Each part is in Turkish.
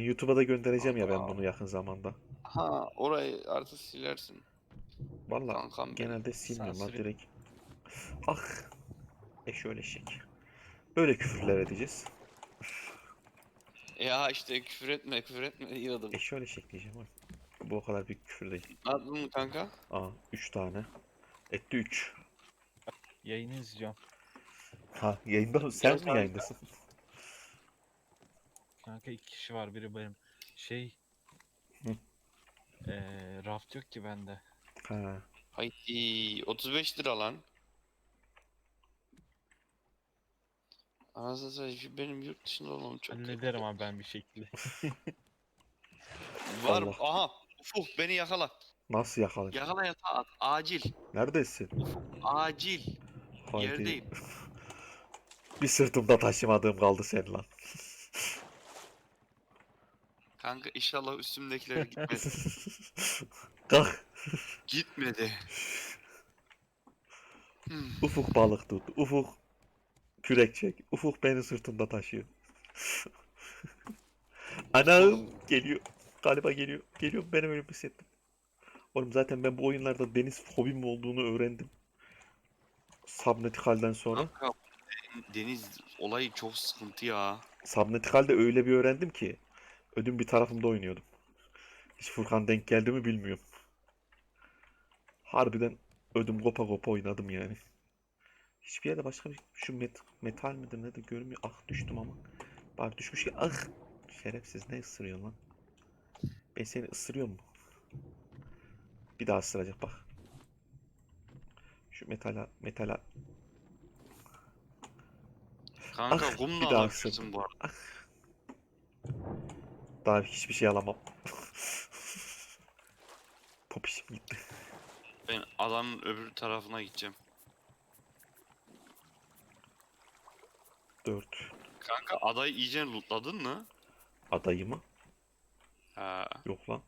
Hani YouTube'a da göndereceğim ya ben bunu yakın zamanda. Ha orayı artık silersin. Kankam benim. genelde silmiyorum lan direkt. Ah. E şöyle şek. Böyle küfürler edeceğiz. Ya işte küfür etme küfür etme iyi adam. E şöyle şek diyeceğim oğlum. Bu o kadar büyük küfür değil. Anladın mı kanka? Aa 3 tane. Etti 3. Yayını izliyorum. Ha yayında mı? Sen Yok mi kanka. yayındasın? Kanka iki kişi var biri benim. Şey. Hı. Eee raft yok ki bende. Ha. Haydi 35 lira lan. Anasını satayım benim yurt dışında olmam çok. Hallederim abi ben bir şekilde. Var Allah. aha Ufuk beni yakala. Nasıl yakaladın? Yakala yatağa at. Acil. Neredesin? Acil. Haydi. Yerdeyim. Bir sırtımda taşımadığım kaldı sen lan. Kanka inşallah üstümdekiler gitmedi. Kalk. Gitmedi. Hmm. Ufuk balık tut. Ufuk kürek çek. Ufuk beni sırtında taşıyor. Anam geliyor. Galiba geliyor. Geliyor. Ben öyle hissettim. Oğlum zaten ben bu oyunlarda deniz fobim olduğunu öğrendim. Subnautical'den sonra. Kanka deniz olayı çok sıkıntı ya. Subnautical'de öyle bir öğrendim ki. Ödüm bir tarafımda oynuyordum. Hiç Furkan denk geldi mi bilmiyorum. Harbiden ödüm kopa kopa oynadım yani. Hiçbir yerde başka bir şu met, metal midir ne de görmüyor. Ah düştüm ama. Bari düşmüş ki ah. Şerefsiz ne ısırıyorsun lan? Ben seni ısırıyor mu? Bir daha ısıracak bak. Şu metala metala Kanka Ah, kumla bir daha alabilirsin bu arada. Daha hiçbir şey alamam. Popişim gitti. Ben adanın öbür tarafına gideceğim. 4 Kanka adayı iyice lootladın mı? adayı mı? Ha. Yok lan.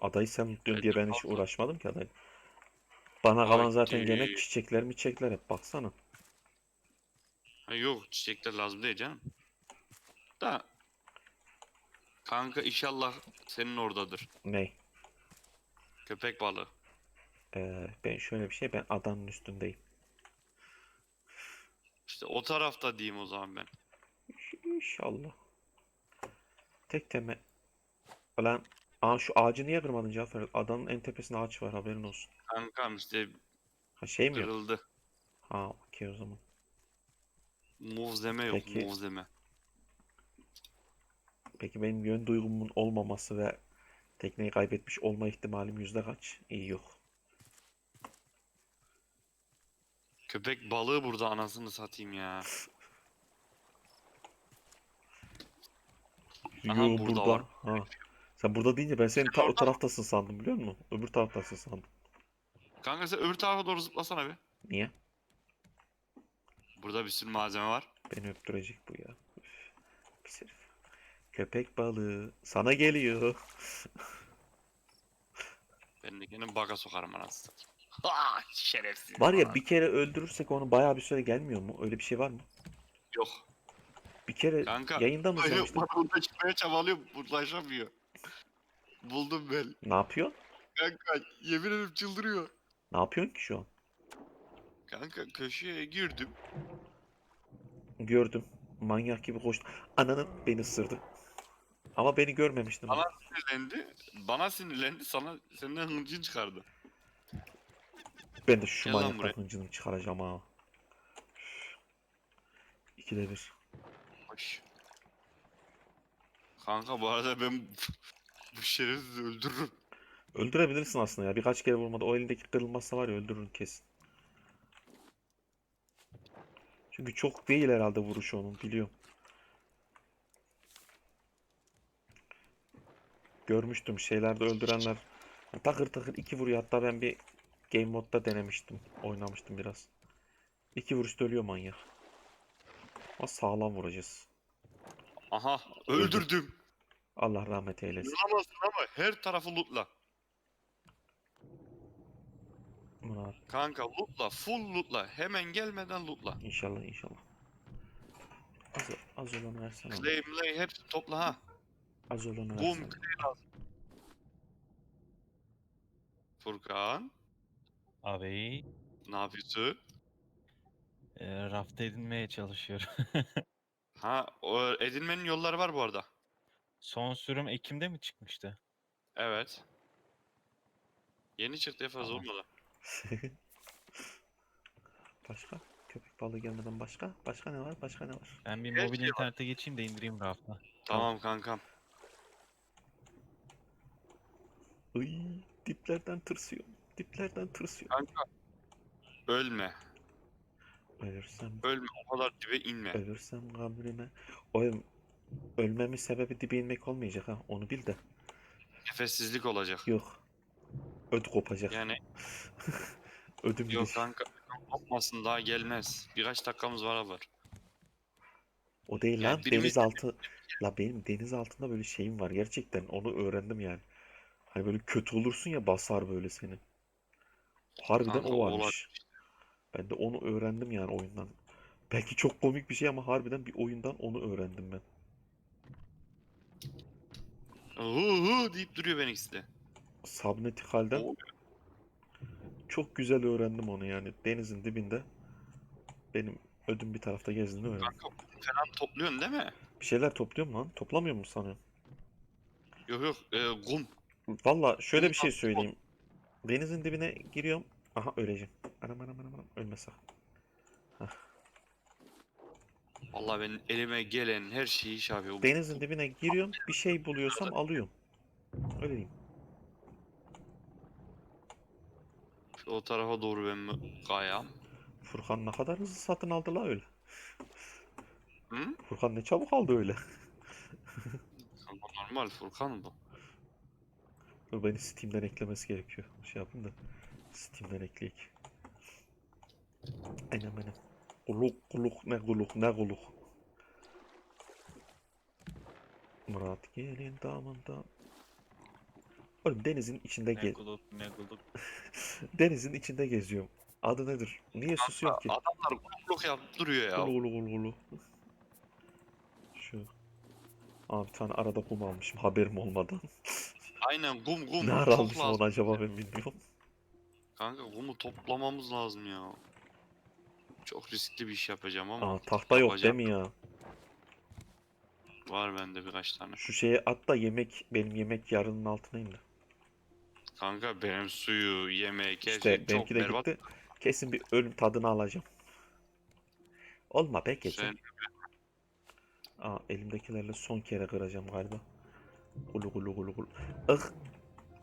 Adayı sen mutluyorsun diye ben hiç uğraşmadım ki adayı. Bana kalan zaten Haydi. gene çiçekler mi çiçekler hep baksana. ha yok çiçekler lazım değil canım. Da. Kanka inşallah senin oradadır. Ney? Köpek balığı. Ee, ben şöyle bir şey ben adanın üstündeyim. İşte o tarafta diyeyim o zaman ben. İnşallah. Tek teme. Lan Aa şu ağacı niye kırmadın Cafer? Adanın en tepesinde ağaç var haberin olsun. Kankam işte Ha şey mi yok? kırıldı. Ha okey o zaman. Muvzeme yok Peki. muvzeme. Peki benim yön duygumun olmaması ve tekneyi kaybetmiş olma ihtimalim yüzde kaç? İyi yok. Köpek balığı burada anasını satayım ya. Aha, Yo burada burada. var. Ha. Sen burada deyince ben senin ta o taraftasın sandım biliyor musun? Öbür taraftasın sandım. Kanka sen öbür tarafa doğru zıplasana bir. Niye? Burada bir sürü malzeme var. Beni öptürecek bu ya. Üf, pis herif. Köpek balığı sana geliyor. Ben de gene baga sokarım anasını satayım. Ha şerefsiz. Var ya Aa, bir kere öldürürsek onu bayağı bir süre gelmiyor mu? Öyle bir şey var mı? Yok. Bir kere Kanka, yayında mı Hayır izlemiştin? bana burada çıkmaya çabalıyor. Bulaşamıyor. Buldum ben. Ne yapıyorsun? Kanka yemin ederim çıldırıyor. Ne yapıyorsun ki şu an? Kanka köşeye girdim. Gördüm. Manyak gibi koştu. Ananın beni ısırdı. Ama beni görmemiştim. Bana sinirlendi. Bana sinirlendi. Sana senden hıncın çıkardı. Ben de şu Gel lan buraya. hıncını çıkaracağım ha. Üf. İkide bir. Hoş. Kanka bu arada ben bu şerefsizi öldürürüm. Öldürebilirsin aslında ya. Birkaç kere vurmadı. O elindeki kırılmazsa var ya öldürürün kesin. Çünkü çok değil herhalde vuruşu onun biliyorum. Görmüştüm şeylerde öldürenler takır takır iki vuruyor. Hatta ben bir game modda denemiştim. Oynamıştım biraz. İki vuruşta ölüyor manyak. Ama sağlam vuracağız. Aha Öldür. öldürdüm. Allah rahmet eylesin. Vuramazsın ama her tarafı lootla. Bunlar Kanka lootla full lootla. Hemen gelmeden lootla. inşallah inşallah. Az, Az olanı versene. bana. Clay Clay hepsi topla ha. Az olanı versene. Lazım. Furkan Abi ne yapıyorsun? e, raft edinmeye çalışıyorum. Ha o edinmenin yolları var bu arada. Son sürüm Ekim'de mi çıkmıştı? Evet. Yeni çıktı fazla Tamam. olmadı. Başka? Köpek balığı gelmeden başka? Başka ne var? Başka ne var? Ben bir Her mobil internete geçeyim de indireyim raft'a. Tamam kankam. Iy, diplerden tırsıyorum. Diplerden tırsıyorum. Kanka. Ölme. Ölürsem, Ölme. O kadar dibe inme. ölürsem kabrime. Oğlum, ölmemin sebebi dibe inmek olmayacak ha. Onu bil de. Nefessizlik olacak. Yok. Ödü kopacak. Yani Ödüm yok gidiş. kanka. Kopmasın daha gelmez. Birkaç dakikamız var var. O değil Yani lan. birimiz- Denizaltı. La benim deniz altında böyle şeyim var. Gerçekten onu öğrendim yani. Hani böyle kötü olursun ya basar böyle seni. Harbiden Kanka, o varmış. Ben de onu öğrendim yani oyundan. Belki çok komik bir şey ama harbiden bir oyundan onu öğrendim ben. Hu hu deyip duruyor ben ikisi de. Subnetic halden Oo. çok güzel öğrendim onu yani. Denizin dibinde benim ödüm bir tarafta gezdiğini öğrendim. Kanka falan topluyorsun değil mi? Bir şeyler topluyorum lan. Toplamıyor mu sanıyorum? Yok yok e, kum. Valla şöyle bir şey söyleyeyim. Denizin dibine giriyorum. Aha öleceğim. Anam anam anam anam. Ölme sakın. Vallahi ben elime gelen her şeyi iş yapıyor. Denizin dibine giriyorum. Bir şey buluyorsam alıyorum. Öyle diyeyim. O tarafa doğru ben mi kayam? Furkan ne kadar hızlı satın aldı la öyle. Hı? Furkan ne çabuk aldı öyle. Kanka normal Furkan bu. Dur beni Steam'den eklemesi gerekiyor. Şey yapın da. Steam'den ekleyek. Aynen aynen. Kuluk kuluk ne kuluk ne kuluk. Murat gelin damında. Oğlum denizin içinde Ne ge guluk ne guluk. denizin içinde geziyorum. Adı nedir? Niye susuyorum ki? Adamlar kulluk yapıp duruyor ya. Gulu gulu gulu. Şu. Aa bir tane arada kum almışım haberim olmadan. Aynen kum kum. Ne ara almışım onu acaba ben bilmiyorum. Kanka kumu toplamamız lazım ya. Çok riskli bir iş yapacağım ama Aa tahta yok değil yapacağım. mi ya? var bende birkaç tane. Şu şeye at da yemek benim yemek yarının altına indi. Kanka benim suyu, yemek, her İşte şey çok de berbat. gitti. Kesin bir ölüm tadını alacağım. Olma be geçen. Sen Aa elimdekilerle son kere kıracağım galiba. Gulu gulu gulu gulu. Ah!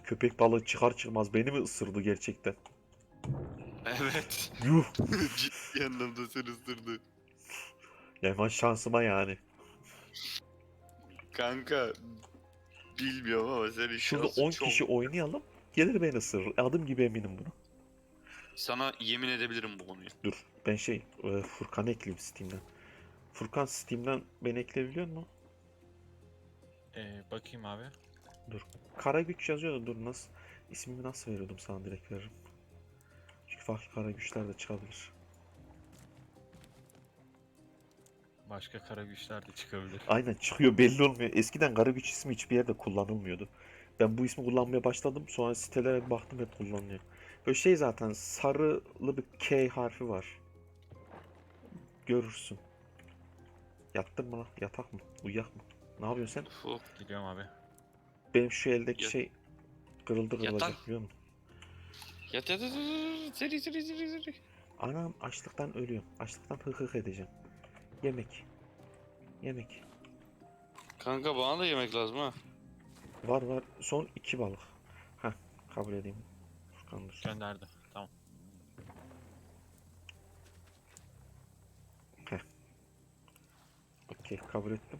Köpek balığı çıkar çıkmaz beni mi ısırdı gerçekten? evet. Yuh! Ciddi anlamda seni ısırdı. Yaman şansıma yani. Kanka bilmiyorum ama senin Şurada şansın 10 çok. kişi oynayalım. Gelir beni ısırır. Adım gibi eminim buna. Sana yemin edebilirim bu konuyu. Dur ben şey e, Furkan ekleyeyim Steam'den. Furkan Steam'den beni ekleyebiliyor mu? Ee, bakayım abi. Kara güç yazıyor da dur nasıl ismimi nasıl veriyordum sana direkt veririm. Çünkü farklı kara güçler de çıkabilir. Başka kara güçler de çıkabilir. Aynen çıkıyor belli olmuyor. Eskiden kara güç ismi hiçbir yerde kullanılmıyordu. Ben bu ismi kullanmaya başladım. Sonra sitelere baktım hep kullanılıyor. Böyle şey zaten sarılı bir K harfi var. Görürsün. Yattın mı lan? Yatak mı? Uyuyak mı? Ne yapıyorsun sen? Fu. Gidiyorum abi. Benim şu eldeki Yat- şey kırıldı kırılacak Yatak. biliyor musun? Yat yat yat yat. Seri seri seri seri. Anam açlıktan ölüyorum. Açlıktan hık hık edeceğim. Yemek. Yemek. Kanka bana da yemek lazım ha. Var var. Son iki balık. Heh kabul edeyim. Furkan'dır. Gönderdi. Tamam. Okey kabul ettim.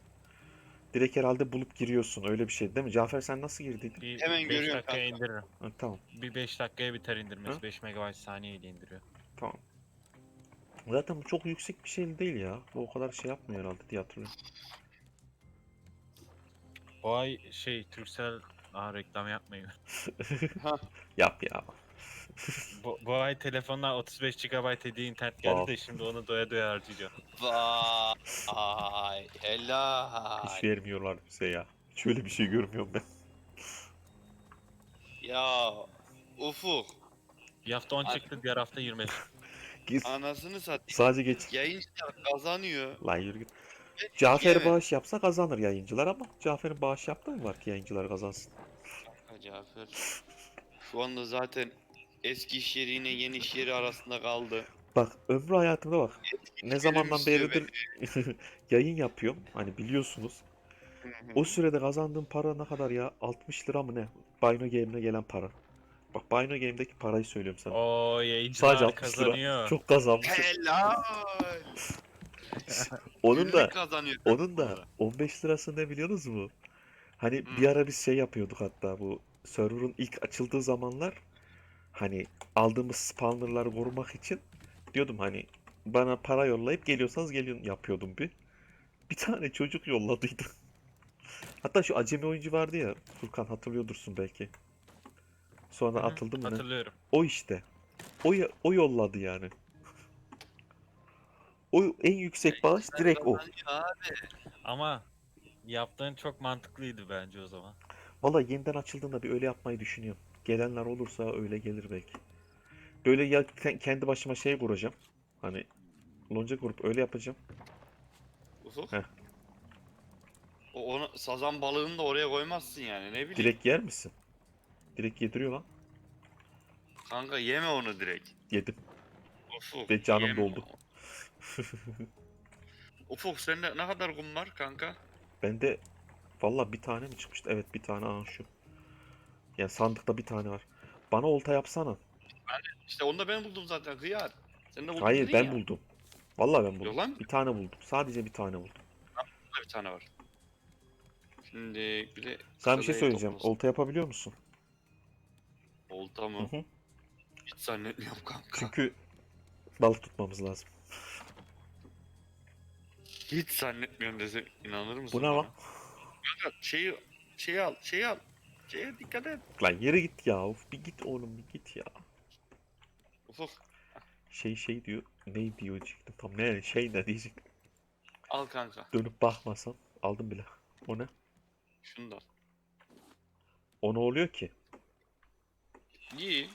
Direkt herhalde bulup giriyorsun öyle bir şey değil mi? Cafer sen nasıl girdiydin? Bir Hemen 5 görüyorum dakikaya kanka. indiririm. Ha, tamam Bir 5 dakikaya biter indirmesi. Hı? 5 MB saniyeyle indiriyor. tamam. Zaten bu çok yüksek bir şey değil ya. Bu o kadar şey yapmıyor herhalde diye hatırlıyorum. Bu ay şey Turkcell Aa reklam yapmayın. Yap ya. Bu, bu ay telefonuna 35 GB hediye internet geldi de şimdi onu doya doya harcayacağım. Vay helal. Hiç vermiyorlar bize ya. Hiç öyle bir şey görmüyorum ben. Ya Ufuk Bir hafta 10 Ay. çıktı diğer hafta 25. Git. anasını satayım. Sadece geç. Yayıncılar kazanıyor. Lan yürü git. Cafer yiyemem. bağış yapsa kazanır yayıncılar ama Cafer'in bağış yaptığı mı var ki yayıncılar kazansın? Cafer. Şu anda zaten eski iş yeri yine yeni iş yeri arasında kaldı. Bak ömrü hayatımda bak. Ne zamandan beridir yayın yapıyorum. Hani biliyorsunuz. O sürede kazandığım para ne kadar ya? 60 lira mı ne? Bino Game'e gelen para. Bak Bino Game'deki parayı söylüyorum sana. Oo yayıncılar Sadece 60 lira. kazanıyor. Çok kazanmışım. Helal. Onun da onun da 15 lirası ne biliyorsunuz mu? Hani Hı. bir ara biz şey yapıyorduk hatta bu server'ın ilk açıldığı zamanlar hani aldığımız spawnerları korumak için diyordum hani bana para yollayıp geliyorsanız gelin yapıyordum bir. Bir tane çocuk yolladıydı. Hatta şu acemi oyuncu vardı ya Furkan hatırlıyordursun belki. Sonra Hı atıldı mı ne? Hatırlıyorum. O işte. O, o yolladı yani. O en yüksek bağış direkt o. Abi. Ama yaptığın çok mantıklıydı bence o zaman. Valla yeniden açıldığında bir öyle yapmayı düşünüyorum. Gelenler olursa öyle gelir belki. Böyle ya ke- kendi başıma şey kuracağım. Hani lonca kurup öyle yapacağım. Ufuk. Heh. O onu sazan balığını da oraya koymazsın yani ne bileyim. Direkt yer misin? Direkt yediriyor lan. Kanka yeme onu direkt. Yedim. Ufuk. Ve canım yeme doldu. Ufuk sende ne kadar kum var kanka? Bende valla bir tane mi çıkmıştı? Evet bir tane aha şu. Yani sandıkta bir tane var. Bana olta yapsana. İşte onu da ben buldum zaten hıyar. Sen de buldun Hayır dedin ben ya. buldum. Valla ben buldum. Yok lan. Bir tane buldum. Sadece bir tane buldum. Burada bir tane var. Şimdi bir de Sana bir şey söyleyeceğim. Olta yapabiliyor musun? Olta Hı mı? hı. Hiç zannetmiyorum kanka. Çünkü balık tutmamız lazım. Hiç zannetmiyorum desem inanır mısın? Bu ne bana? lan? Kanka şeyi şeyi al şeyi al. Şeye dikkat et. Lan yere git ya. Of, bir git oğlum bir git ya. Ufuk Şey şey diyor. Ne diyor diyecektim. Tam ne şey ne diyecektim. al kanka. Dönüp bakmasam aldım bile. O ne? Şunu da al. O ne oluyor ki? İyi.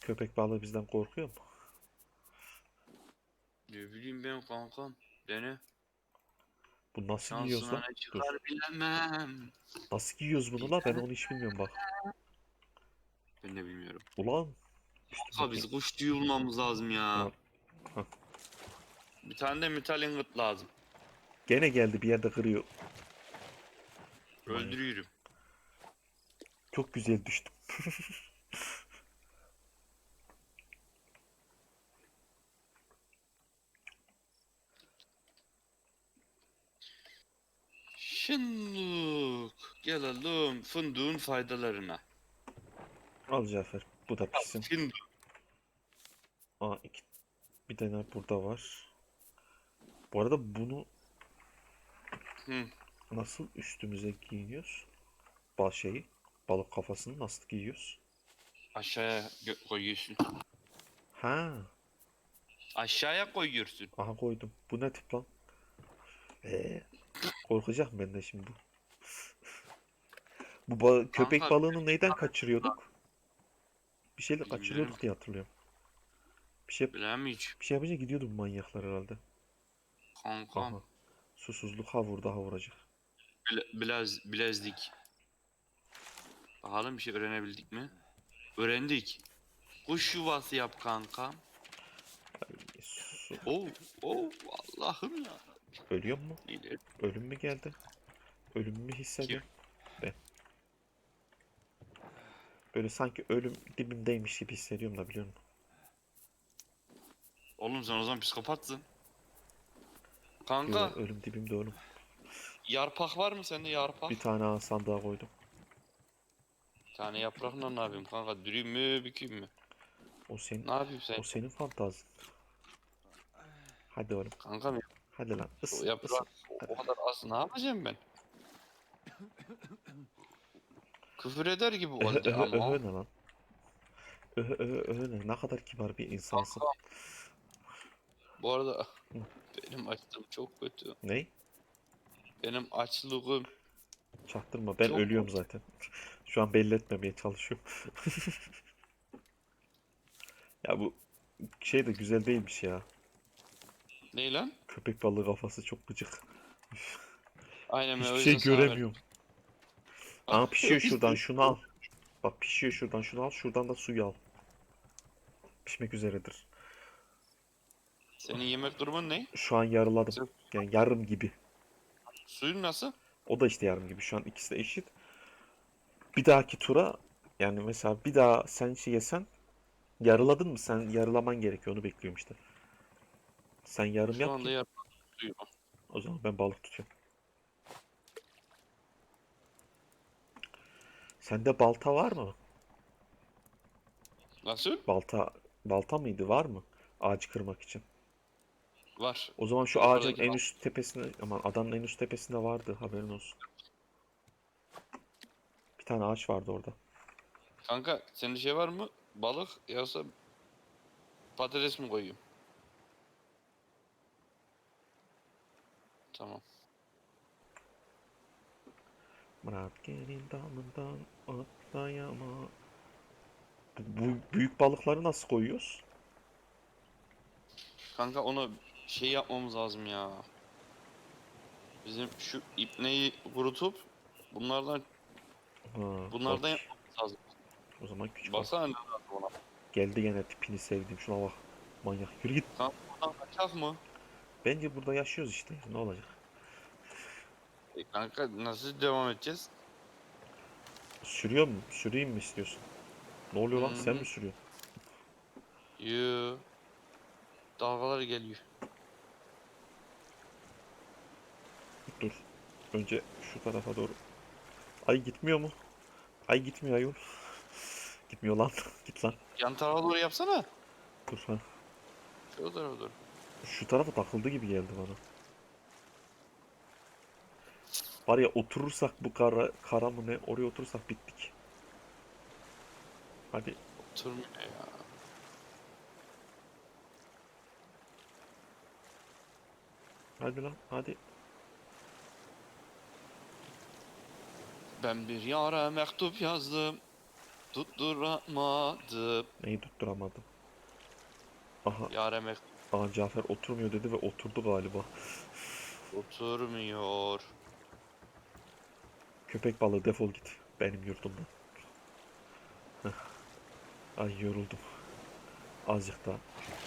Köpek balığı bizden korkuyor mu? Ne bileyim ben kankam. Dene. Bu nasıl yiyoruz Şansına lan? Dur. çıkar bilemem. Nasıl yiyoruz bunu la? Ben onu hiç bilmiyorum bak. Ben de bilmiyorum. Ulan. Kanka biz kuş tüyü bulmamız lazım ya. Hah. Bir tane de metal ingot lazım. Gene geldi bir yerde kırıyor. Öldürüyorum. Çok güzel düştüm. Şimdi gelelim fındığın faydalarına. Al Cafer. Bu da pişsin. Fındık. Aa iki. Bir tane burada var. Bu arada bunu Hı. nasıl üstümüze giyiniyoruz? Bal şeyi. Balık kafasını nasıl giyiyoruz? Aşağıya gö- koyuyorsun. Ha. Aşağıya koyuyorsun. Aha koydum. Bu ne tip lan? Ee, korkacak mı benden şimdi bu? Bu ba- köpek Kanka, balığını neyden kaçırıyorduk? Bir şeyle Bilmiyorum. kaçırıyorduk diye hatırlıyorum. Bir şey Bilemem hiç. bir şey yapınca gidiyordu bu manyaklar herhalde. Kankam. Aha. Susuzluk ha vurdu ha vuracak. Bile, bilez, bilezdik. Bakalım bir şey öğrenebildik mi? Öğrendik. Kuş yuvası yap kanka. Su- Oh, oh Allah'ım ya. Ölüyor mu? İyi Ölüm mü geldi? Ölüm mü hissediyorum? Ben. Böyle sanki ölüm dibimdeymiş gibi hissediyorum da biliyor musun? Oğlum sen o zaman psikopatsın. Kanka Yo, ölüm dibimde oğlum. yarpak var mı sende yarpak? Bir tane ağ sandığa koydum. Bir tane yaprakla ne yapayım kanka? Dürüm mü bükeyim mü? O senin, Ne yapayım sen? o senin fantazin. Hadi oğlum. Kanka mı? Hadi lan. Is, O ıs. yaprak o kadar az ne yapacağım ben? Küfür eder gibi Öhö, oldu öhö, ama. öhö ne lan? Ö, ö, öyle ne kadar kibar bir insansın. Bu arada Hı. benim açlığım çok kötü. Ne? Benim açlığım Çaktırma ben Çok ölüyorum zaten. Şu an belli etmemeye çalışıyorum. Ya bu şey de güzel değilmiş ya. Ne lan? Köpek balığı kafası çok gıcık. Aynen o Hiçbir şey göremiyorum. Aa pişiyor şuradan şunu al. Bak pişiyor şuradan şunu al. Şuradan da suyu al. Pişmek üzeredir. Senin yemek durumun ne? Şu an yarıladım. Yani yarım gibi. Suyun nasıl? O da işte yarım gibi. Şu an ikisi de eşit. Bir dahaki tura yani mesela bir daha sen şey yesen yarıladın mı? Sen yarılaman gerekiyor. Onu bekliyorum işte. Sen yarım Şu yap anda ki- yarım suyum. O zaman ben balık tutuyorum. Sende balta var mı? Nasıl? Balta balta mıydı? Var mı? Ağacı kırmak için. Var. O zaman şu ağacın en bal- üst tepesinde aman adanın en üst tepesinde vardı. Haberin olsun. Bir tane ağaç vardı orada. Kanka sende şey var mı? Balık yoksa patates mi koyayım? Tamam. Murat gelin damından atlayama. Bu, bu büyük balıkları nasıl koyuyoruz? Kanka onu şey yapmamız lazım ya. Bizim şu ipneyi kurutup bunlardan Ha, bunlardan bak. yapmamız lazım. O zaman küçük. Baksana ne lazım ona. Geldi gene tipini sevdim. Şuna bak. Manyak. Yürü git. Buradan kaçak mı? Bence burada yaşıyoruz işte. Ne olacak? E kanka nasıl devam edeceğiz? Sürüyor mu? Süreyim mi istiyorsun? Ne oluyor lan? Sen mi sürüyorsun? Yoo. Dalgalar geliyor. Dur. Önce şu tarafa doğru. Ay gitmiyor mu? Ay gitmiyor ayol. Gitmiyor lan. Git lan. Yan tarafa doğru yapsana. Dur ha. Tarafa doğru. Şu tarafa takıldı gibi geldi bana. Var ya oturursak bu kara, kara mı ne oraya oturursak bittik. Hadi Oturmuyor ya. hadi lan hadi. Ben bir yara mektup yazdım. Tutturamadım. Neyi tutturamadım. Aha, Yara mektup aha Cafer oturmuyor dedi ve oturdu galiba. oturmuyor. Köpek balığı defol git benim yurdumdan. Heh. Ay yoruldum. Azıcık daha.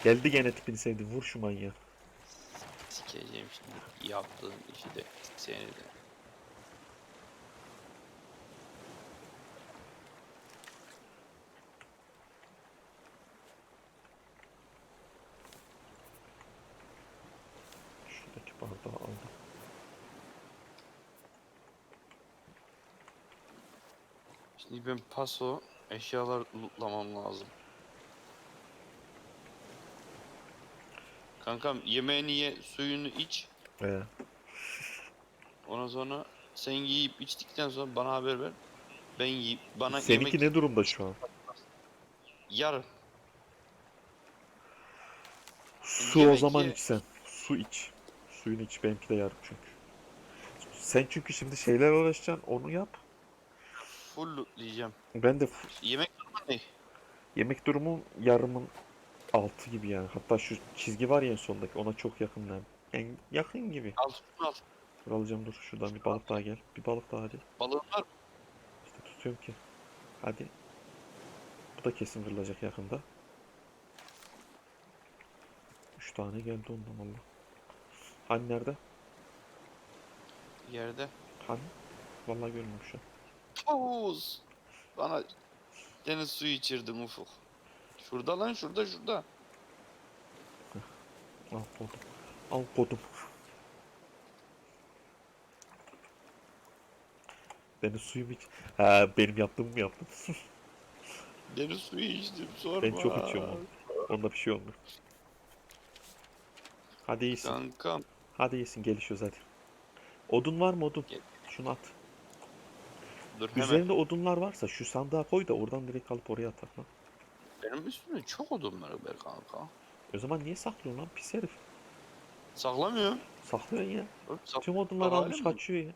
Geldi gene tipini sevdi. Vur şu manyağı. Sikeceğim şimdi yaptığın işi de seni de. Bardağı aldım. Şimdi ben paso eşyalar lootlamam lazım. Kankam yemeğini ye, suyunu iç. Ee, Ondan sonra sen yiyip içtikten sonra bana haber ver. Ben yiyip bana seninki yemek ne durumda şu an? yarın. Su o Yemek zaman ye. iç sen. Su iç. Suyunu iç. Benimki de yarım çünkü. Sen çünkü şimdi şeyler uğraşacaksın. Onu yap. Full lootlayacağım. Ben de Yemek durumu ne? yemek durumu yarımın altı gibi yani. Hatta şu çizgi var ya en sondaki. Ona çok yakın yani. Yani yakın gibi. Al al. Dur alacağım dur. Şuradan bir balık daha gel. Bir balık daha hadi. Balığın var mı? İşte tutuyorum ki. Hadi. Bu da kesin kırılacak yakında. Üç tane geldi ondan valla. Hani nerede? Yerde. Hani? Vallahi görmüyorum şu an. Pavuz. Bana deniz suyu içirdin ufuk. Şurada lan şurada şurada. Al kodum. Al kodum. Deniz suyu mu iç? Ha benim yaptığımı mı yaptın? Deniz suyu içtim sorma. Ben çok içiyorum onu. Onda bir şey olmuyor. Hadi iyisin. Kankam. Hadi iyisin gelişiyoruz hadi. Odun var mı odun? Gel. Şunu at. Dur hemen. Üzerinde odunlar varsa şu sandığa koy da oradan direkt alıp oraya atak lan. Benim üstümde çok odun var be kanka. O zaman niye saklıyorsun lan pis herif? Saklamıyorum. Saklıyorsun ya. Oğlum sak- Tüm odunları Bak, almış mi? kaçıyor ya.